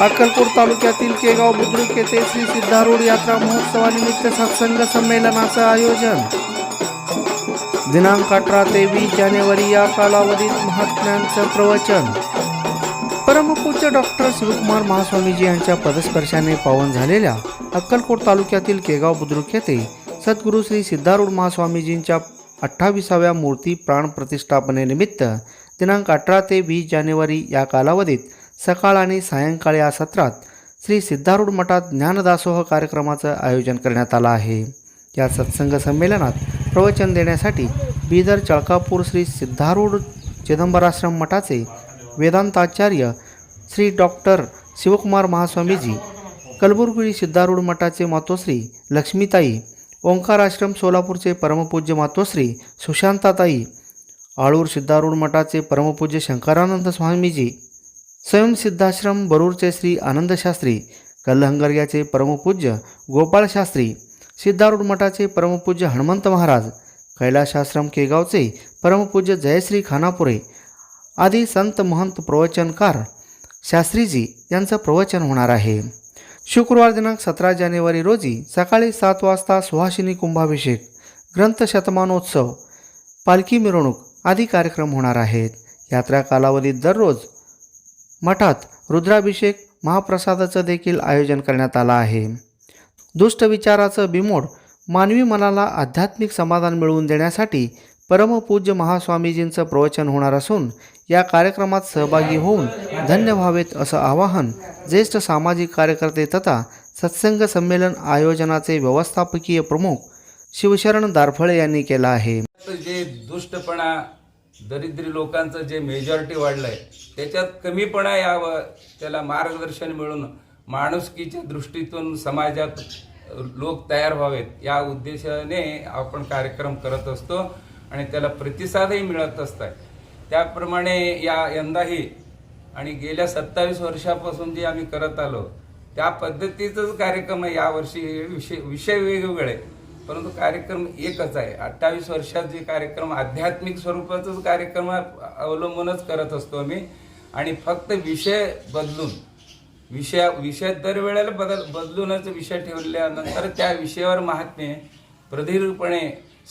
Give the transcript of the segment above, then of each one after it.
अक्कलपूर तालुक्यातील केगाव बुद्रुक येथे श्री सिद्धारूढ यात्रा महोत्सवानिमित्त सत्संग संमेलनाचं आयोजन. दिनांक अठरा ते वीस जानेवारी या कालावधीत महात्म्यांचं प्रवचन. परमपूज्य डॉक्टर शिवकुमार महास्वामीजी यांच्या पदस्पर्शाने पावन झालेल्या अक्कलकोट तालुक्यातील केगाव बुद्रुक येथे सद्गुरू श्री सिद्धारूढ महास्वामीजींच्या अठ्ठावीसाव्या मूर्ती प्राण प्रतिष्ठापनेनिमित्त दिनांक अठरा ते वीस जानेवारी या कालावधीत सकाळ आणि सायंकाळ या सत्रात श्री सिद्धारूढ मठात ज्ञानदासोह कार्यक्रमाचं आयोजन करण्यात आलं आहे. या सत्संग संमेलनात प्रवचन देण्यासाठी बीदर चळकापूर श्री सिद्धारूढ चिदंबराश्रम मठाचे वेदांताचार्य श्री डॉक्टर शिवकुमार महास्वामीजी कलबुर्गी सिद्धारूढ मठाचे मातोश्री लक्ष्मीताई ओंकार आश्रम सोलापूरचे परमपूज्य मातोश्री सुशांताताई आळूर सिद्धारूढ मठाचे परमपूज्य शंकरानंद स्वामीजी स्वयंसिद्धाश्रम बरूरचे श्री आनंदशास्त्री कल्लहंगर्याचे परमपूज्य गोपाळशास्त्री सिद्धारूढ मठाचे परमपूज्य हनुमंत महाराज कैलाशाश्रम केगावचे परमपूज्य जयश्री खानापुरे आदी संत महंत प्रवचनकार शास्त्रीजी यांचं प्रवचन होणार आहे. शुक्रवार दिनांक सतरा जानेवारी रोजी सकाळी सात वाजता सुहासिनी कुंभाभिषेक ग्रंथ शतमानोत्सव पालखी मिरवणूक आदी कार्यक्रम होणार आहेत. यात्रा कालावधीत दररोज मठात रुद्राभिषेक महाप्रसादाचं देखील आयोजन करण्यात आलं आहे. दुष्ट विचाराचं बिमोड मानवी मनाला आध्यात्मिक समाधान मिळवून देण्यासाठी परमपूज्य महास्वामीजींचं प्रवचन होणार असून या कार्यक्रमात सहभागी होऊन धन्य व्हावेत असं आवाहन ज्येष्ठ सामाजिक कार्यकर्ते तथा सत्संग संमेलन आयोजनाचे व्यवस्थापकीय प्रमुख शिवशरण दारफळे यांनी केलं आहे. जे दुष्टपणा दरिद्री लोकांचं जे मेजॉरिटी वाढलंय त्याच्यात कमीपणा यावं त्याला मार्गदर्शन मिळून माणुसकीच्या दृष्टीतून समाजात लोक तयार व्हावेत या उद्देशाने आपण कार्यक्रम करत असतो आणि त्याला प्रतिसादही मिळत असतात. त्याप्रमाणे या यंदाही आणि गेल्या सत्तावीस वर्षापासून जे आम्ही करत आलो त्या पद्धतीचाच कार्यक्रम आहे यावर्षी विषय विषय वेगवेगळे. परंतु कार्यक्रम एकच आहे. अठ्ठावीस वर्षात जे कार्यक्रम आध्यात्मिक स्वरूपाचाच कार्यक्रम अवलंबूनच करत असतो आम्ही. आणि फक्त विषय बदलून विषया विषय दरवेळेला बदल बदलूनच विषय ठेवल्यानंतर त्या विषयावर महात्म्य प्रदीर्घपणे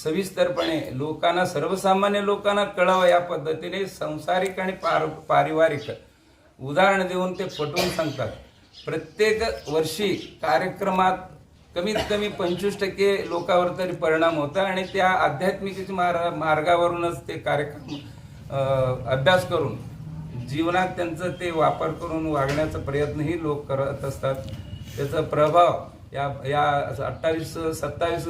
सविस्तरपणे लोकांना सर्वसामान्य लोकांना कळावं या पद्धतीने संसारिक आणि पार पारिवारिक उदाहरण देऊन ते पटवून सांगतात. प्रत्येक वर्षी कार्यक्रमात कमीत कमी पंचवीस टक्के लोकांवर तरी परिणाम होता आणि त्या आध्यात्मिक मार्गावरूनच ते कार्यक्रम अभ्यास करून जीवनात त्यांचं ते वापर करून वागण्याचा प्रयत्नही लोक करत असतात. त्याचा प्रभाव या या अठ्ठावीस सत्तावीस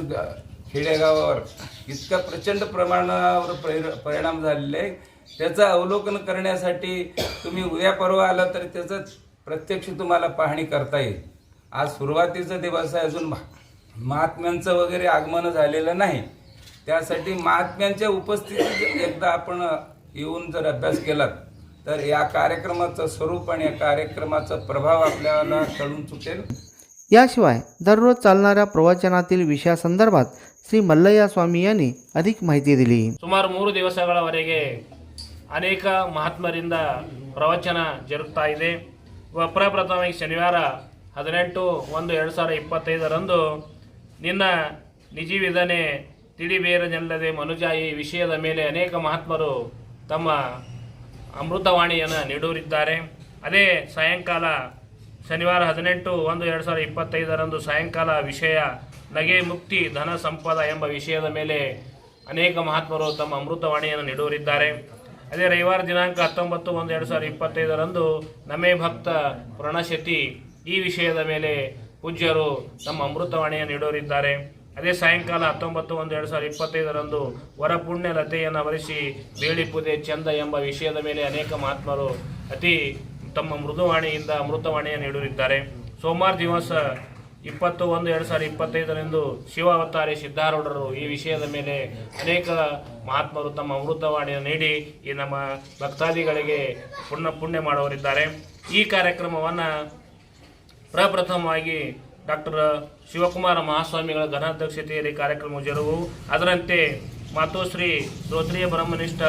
खेडेगावावर इतका प्रचंड प्रमाणावर परि- परिणाम झालेला आहे. त्याचं अवलोकन करण्यासाठी तुम्ही उद्या परवा आला तर त्याचं प्रत्यक्ष तुम्हाला पाहणी करता येईल. आज सुरुवातीचा दिवस आहे अजून महात्म्यांचं वगैरे आगमन झालेलं नाही. त्यासाठी महात्म्यांच्या उपस्थितीत एकदा आपण येऊन जर अभ्यास केलात तर या कार्यक्रमाचं स्वरूप आणि या कार्यक्रमाचा प्रभाव आपल्याला कळून चुकेल. याशिवाय दररोज चालणाऱ्या प्रवचनातील विषयासंदर्भात श्री मल्लय्या स्वामी यांनी अधिक माहिती दिली. सुमार मूर ದಿವಸಗಳವರೆಗೆ ಅನೇಕ ಮಹಾತ್ಮರಿಂದ ಪ್ರವಚನ ಜರುಗ್ತಾ ಇದೆ. ವ ಪ್ರಪ್ರಥಮ ಶನಿವಾರ ಹದಿನೆಂಟು ಒಂದು ಎರಡು ಸಾವಿರದ ಇಪ್ಪತ್ತೈದರಂದು ನಿನ್ನ ನಿಜವಿಧನೆ ತಿಳಿಬೇರನೆಲ್ಲದೆ ಮನುಜ ಈ ವಿಷಯದ ಮೇಲೆ ಅನೇಕ ಮಹಾತ್ಮರು ತಮ್ಮ ಅಮೃತವಾಣಿಯನ್ನು ನೀಡೋರಿದ್ದಾರೆ. ಅದೇ ಸಾಯಂಕಾಲ ಶನಿವಾರ ಹದಿನೆಂಟು ಒಂದು ಎರಡು ಸಾವಿರದ ಇಪ್ಪತ್ತೈದರಂದು ಸಾಯಂಕಾಲ ವಿಷಯ ನಗೆ ಮುಕ್ತಿ ಧನ ಸಂಪದ ಎಂಬ ವಿಷಯದ ಮೇಲೆ ಅನೇಕ ಮಹಾತ್ಮರು ತಮ್ಮ ಅಮೃತವಾಣಿಯನ್ನು ನೀಡೋರಿದ್ದಾರೆ. ಅದೇ ರವಿವಾರ ದಿನಾಂಕ ಹತ್ತೊಂಬತ್ತು ಒಂದು ಎರಡು ಸಾವಿರದ ಇಪ್ಪತ್ತೈದರಂದು ನಮೇ ಭಕ್ತ ಪ್ರಣಶತಿ ಈ ವಿಷಯದ ಮೇಲೆ ಪೂಜ್ಯರು ತಮ್ಮ ಅಮೃತವಾಣಿಯನ್ನು ನೀಡೋರಿದ್ದಾರೆ. ಅದೇ ಸಾಯಂಕಾಲ ಹತ್ತೊಂಬತ್ತು ಒಂದು ಎರಡು ಸಾವಿರದ ಇಪ್ಪತ್ತೈದರಂದು ವರಪುಣ್ಯ ಲತೆಯನ್ನು ವರಿಸಿ ಬೇಳಿ ಪೂಜೆ ಚಂದ ಎಂಬ ವಿಷಯದ ಮೇಲೆ ಅನೇಕ ಮಹಾತ್ಮರು ಅತಿ ತಮ್ಮ ಮೃದುವಾಣಿಯಿಂದ ಅಮೃತವಾಣಿಯನ್ನು ನೀಡಲಿದ್ದಾರೆ ಸೋಮವಾರ ದಿವಸ ಇಪ್ಪತ್ತು ಒಂದು ಎರಡು ಸಾವಿರದ ಇಪ್ಪತ್ತೈದರಂದು ಶಿವಾವತಾರಿ ಸಿದ್ಧಾರೂಢರು ಈ ವಿಷಯದ ಮೇಲೆ ಅನೇಕ ಮಹಾತ್ಮರು ತಮ್ಮ ಅಮೃತವಾಣಿಯನ್ನು ನೀಡಿ ಈ ನಮ್ಮ ಭಕ್ತಾದಿಗಳಿಗೆ ಪುಣ್ಯ ಪುಣ್ಯ ಮಾಡುವರಿದ್ದಾರೆ ಈ ಕಾರ್ಯಕ್ರಮವನ್ನು ಪ್ರಪ್ರಥಮವಾಗಿ ಡಾಕ್ಟರ್ ಶಿವಕುಮಾರ ಮಹಾಸ್ವಾಮಿಗಳ ಘನಾಧ್ಯಕ್ಷತೆಯಲ್ಲಿ ಕಾರ್ಯಕ್ರಮ ಜರುಗು. ಅದರಂತೆ ಮಾತೋಶ್ರೀ ಶ್ರೋತ್ರಿಯ ಬ್ರಹ್ಮನಿಷ್ಠ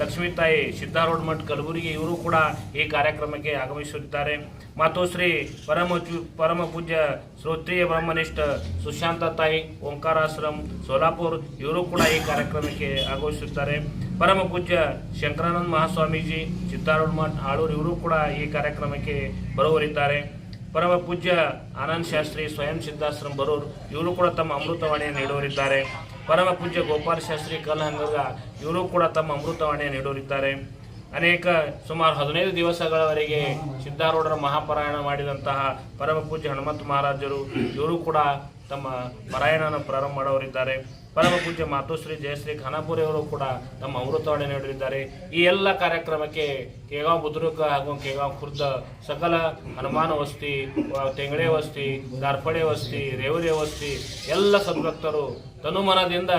ಲಕ್ಷ್ಮೀತಾಯಿ ಸಿದ್ಧಾರೂಢ ಮಠ ಕಲಬುರಗಿ ಇವರು ಕೂಡ ಈ ಕಾರ್ಯಕ್ರಮಕ್ಕೆ ಆಗಮಿಸುತ್ತಿದ್ದಾರೆ. ಮಾತೋಶ್ರೀ ಪರಮ ಪರಮ ಪೂಜ್ಯ ಶ್ರೋತ್ರಿಯ ಬ್ರಹ್ಮನಿಷ್ಠ ಸುಶಾಂತ ತಾಯಿ ಓಂಕಾರಾಶ್ರಮ್ ಸೋಲಾಪುರ್ ಇವರು ಕೂಡ ಈ ಕಾರ್ಯಕ್ರಮಕ್ಕೆ ಆಗಮಿಸುತ್ತಾರೆ. ಪರಮ ಪೂಜ್ಯ ಶಂಕರಾನಂದ ಮಹಾಸ್ವಾಮೀಜಿ ಸಿದ್ಧಾರೂಢ ಮಠ ಆಳೂರು ಇವರು ಕೂಡ ಈ ಕಾರ್ಯಕ್ರಮಕ್ಕೆ ಬರುವರಿದ್ದಾರೆ. ಪರಮ ಪೂಜ್ಯ ಆನಂದ್ ಶಾಸ್ತ್ರಿ ಸ್ವಯಂ ಸಿದ್ಧಾಶ್ರಮ ಬರೋರು, ಇವರು ಕೂಡ ತಮ್ಮ ಅಮೃತವಾಣಿಯನ್ನು ನೀಡುವರಿದ್ದಾರೆ ಪರಮ ಪೂಜ್ಯ ಗೋಪಾಲ ಶಾಸ್ತ್ರಿ ಕಲಹಂಗ ಇವರು ಕೂಡ ತಮ್ಮ ಅಮೃತವಾಣಿಯನ್ನು ನೀಡುವರಿದ್ದಾರೆ ಅನೇಕ ಸುಮಾರು ಹದಿನೈದು ದಿವಸಗಳವರೆಗೆ ಸಿದ್ಧಾರೂಢರ ಮಹಾಪಾರಾಯಣ ಮಾಡಿದಂತಹ ಪರಮ ಪೂಜ್ಯ ಹನುಮಂತ ಮಹಾರಾಜರು, ಇವರು ಕೂಡ ತಮ್ಮ ಪಾರಾಯಣನ ಪ್ರಾರಂಭ ಮಾಡೋರಿದ್ದಾರೆ ಪರಮ ಪೂಜ್ಯ ಮಾತೋಶ್ರೀ ಜಯಶ್ರೀ ಖಾನಾಪುರಿ ಅವರು ಕೂಡ ತಮ್ಮ ಅಮೃತವಾಣಿ ನೀಡಲಿದ್ದಾರೆ ಈ ಎಲ್ಲ ಕಾರ್ಯಕ್ರಮಕ್ಕೆ ಕೇಗಾಂವ್ ಬುದ್ರುಕ ಹಾಗೂ ಕೇಗಾಂವ್ ಖುರ್ದ ಸಕಲ ಹನುಮಾನ ವಸ್ತಿ ವ- ತೆಂಗಳೆ ವಸ್ತಿ ಗಾರ್ಪಡೆ ವಸ್ತಿ ರೇವರಿ ವಸ್ತಿ ಎಲ್ಲ ಸದ್ಭಕ್ತರು ತನುಮನದಿಂದ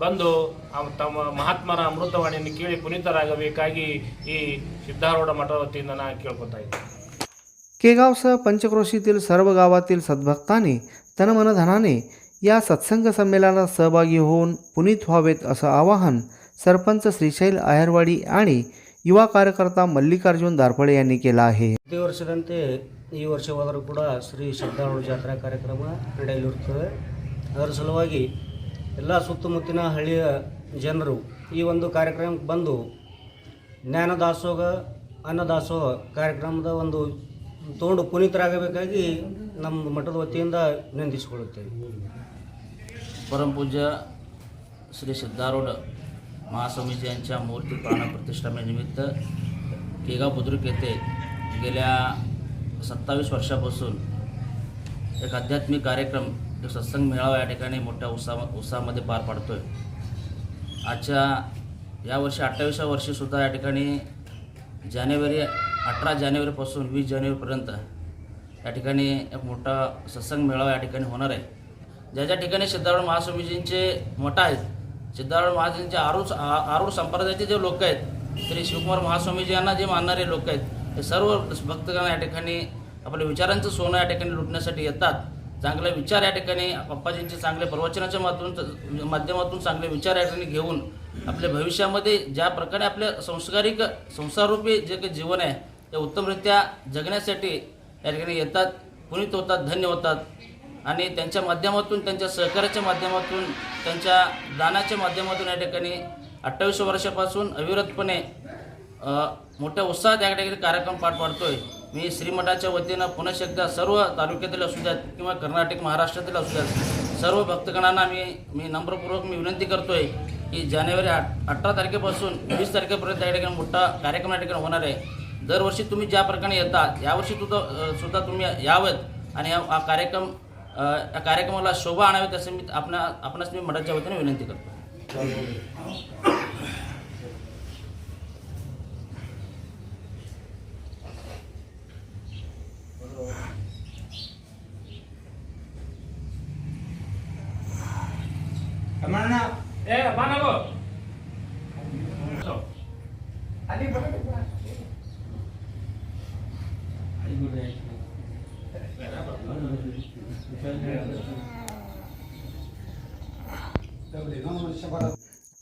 ಬಂದು ಆ ತಮ್ಮ ಮಹಾತ್ಮರ ಅಮೃತವಾಣಿಯನ್ನು ಕೇಳಿ ಪುನೀತರಾಗಬೇಕಾಗಿ ಈ ಸಿದ್ಧಾರೂಢ ಮಠ ವತಿಯಿಂದ ನಾನು ಕೇಳ್ಕೊತಾ ಇದ್ದೀನಿ केगावसह पंचक्रोशीतील सर्व गावातील सद्भक्तांनी तनमन धनाने या सत्संग संमेलनात सहभागी होऊन पुनीत व्हावेत असं आवाहन सरपंच श्रीशैल आहेरवाडी आणि युवा कार्यकर्ता मल्लिकार्जुन दारफळे यांनी केलं आहे ಪ್ರತಿ ವರ್ಷದಂತೆ ಈ ವರ್ಷ ಹೋದರೂ ಕೂಡ ಶ್ರೀ ಸಿದ್ಧಾರೂಢ ಜಾತ್ರಾ ಕಾರ್ಯಕ್ರಮ ನಡೆಯಲಿರುತ್ತದೆ ಅದರ ಸಲುವಾಗಿ ಎಲ್ಲ ಸುತ್ತಮುತ್ತಿನ ಹಳ್ಳಿಯ ಜನರು ಈ ಒಂದು ಕಾರ್ಯಕ್ರಮಕ್ಕೆ ಬಂದು ಜ್ಞಾನದಾಸೋಹ ಅನ್ನದಾಸೋಹ ಕಾರ್ಯಕ್ರಮದ ಒಂದು ತಗೊಂಡು ಪುನೀತರಾಗಬೇಕಾಗಿ ನಮ್ಮ ಮಠದ ವತಿಯಿಂದ ವಿನಂತಿಸಿಕೊಳ್ಳುತ್ತೇವೆ परमपूज्य श्री सिद्धारूढ महास्वामीजी यांच्या मूर्ती प्राणप्रतिष्ठापनेनिमित्त केगाव बुद्रुक येथे गेल्या सत्तावीस वर्षापासून एक आध्यात्मिक कार्यक्रम एक सत्संग मेळावा या ठिकाणी मोठ्या उत्साह उत्साहामध्ये पार पाडतो आहे आजच्या यावर्षी अठ्ठावीसव्या वर्षीसुद्धा या ठिकाणी जानेवारी अठरा जानेवारीपासून वीस जानेवारीपर्यंत या ठिकाणी एक मोठा सत्संग मेळावा या ठिकाणी होणार आहे. ज्या ज्या ठिकाणी सिद्धारूढ महास्वामीजींचे मठ आहेत सिद्धारूढ महाराजांचे आरूढ आ- आरूढ संप्रदायाचे जे लोक आहेत श्री शिवकुमार महास्वामीजी यांना जे मानणारे लोक आहेत ते सर्व भक्तगण या ठिकाणी आपल्या विचारांचं सोनं या ठिकाणी लुटण्यासाठी येतात. चांगले विचार या ठिकाणी पप्पाजींचे चांगले प्रवचनाच्या माध्यमातून माध्यमातून चांगले विचार या ठिकाणी घेऊन आपल्या भविष्यामध्ये ज्या प्रकारे आपल्या संस्कारिक संसाररूपी जे काही जीवन आहे ते उत्तमरित्या जगण्यासाठी या ठिकाणी येतात पुनीत होतात धन्य होतात. आणि त्यांच्या माध्यमातून त्यांच्या सहकार्याच्या माध्यमातून त्यांच्या दानाच्या माध्यमातून या ठिकाणी अठ्ठावीस वर्षापासून अविरतपणे मोठ्या उत्साहात या ठिकाणी कार्यक्रम पार आहे मी श्रीमठाच्या वतीनं पुन्हा एकदा सर्व तालुक्यातील असू द्यात किंवा कर्नाटक महाराष्ट्रातील असू द्यात सर्व भक्तगणांना मी मी नम्रपूर्वक मी विनंती करतो आहे की जानेवारी आठ अठरा तारखेपासून वीस तारखेपर्यंत या ठिकाणी मोठा कार्यक्रम या ठिकाणी होणार आहे. दरवर्षी तुम्ही ज्या प्रकारे येतात यावर्षी सुद्धा सुद्धा तुम्ही यावेत आणि हा कार्यक्रम या कार्यक्रमाला शोभा आणावेत असं मी आपणा आपणास मी मठाच्या वतीने विनंती करतो Kemana? Eh, mana?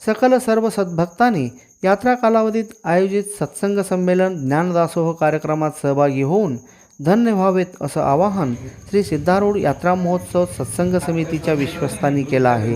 सकल सर्व सद्भक्तांनी यात्रा कालावधीत आयोजित सत्संग संमेलन ज्ञानदासोह कार्यक्रमात सहभागी होऊन धन्य व्हावेत असं आवाहन श्री सिद्धारूढ यात्रा महोत्सव सत्संग समितीच्या विश्वस्तांनी केलं आहे.